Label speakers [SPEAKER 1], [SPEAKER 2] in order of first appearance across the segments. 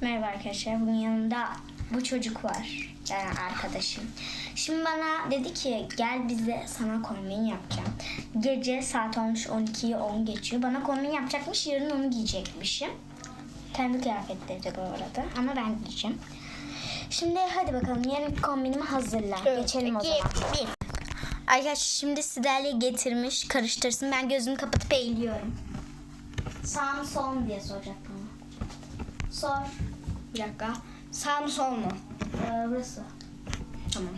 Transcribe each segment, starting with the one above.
[SPEAKER 1] Merhaba arkadaşlar. Bugün yanımda bu çocuk var. Yani arkadaşım. Şimdi bana dedi ki gel bize sana kombin yapacağım. Gece saat olmuş 12'yi 10 geçiyor. Bana kombin yapacakmış. Yarın onu giyecekmişim. Kendi kıyafetleri de bu arada. Ama ben giyeceğim. Şimdi hadi bakalım yarın kombinimi hazırla. Geçelim o zaman. Bir. Arkadaşlar şimdi Sidalya getirmiş. Karıştırsın. Ben gözümü kapatıp eğiliyorum. Sağ mı sol mu diye soracak bana. Sor.
[SPEAKER 2] Bir dakika. Sağ mı sol mu?
[SPEAKER 1] Ee, burası.
[SPEAKER 2] Tamam.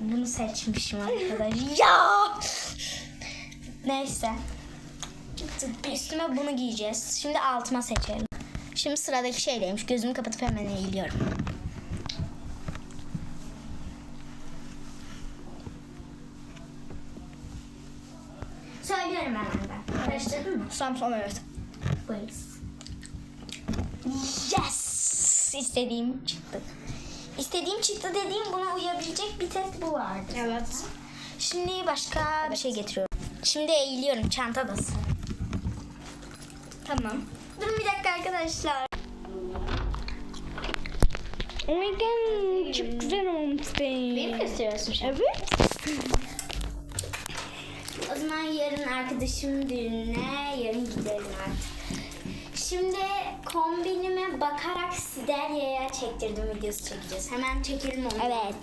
[SPEAKER 1] Bunu seçmişim arkadaşlar. ya! Neyse. Üstüme bunu giyeceğiz. Şimdi altıma seçelim. Şimdi sıradaki şeydeymiş. Gözümü kapatıp hemen eğiliyorum. Söylüyorum ben. Karıştırdın mı?
[SPEAKER 2] Mu? Evet.
[SPEAKER 1] Buyurun. İstediğim çıktı. İstediğim çıktı dediğim buna uyabilecek bir tek bu vardı.
[SPEAKER 2] Evet.
[SPEAKER 1] Şimdi başka bir şey getiriyorum. Şimdi eğiliyorum çanta da sıra.
[SPEAKER 2] Tamam.
[SPEAKER 1] Durun bir dakika arkadaşlar.
[SPEAKER 2] Oh my god. Çok güzel olmuş değil.
[SPEAKER 1] gösteriyorsun
[SPEAKER 2] Evet.
[SPEAKER 1] O zaman yarın arkadaşım düğününe yarın gidelim artık. Şimdi kombinime bakarak Sidelya'ya çektirdim videosu çekeceğiz. Hemen çekelim onu. Evet.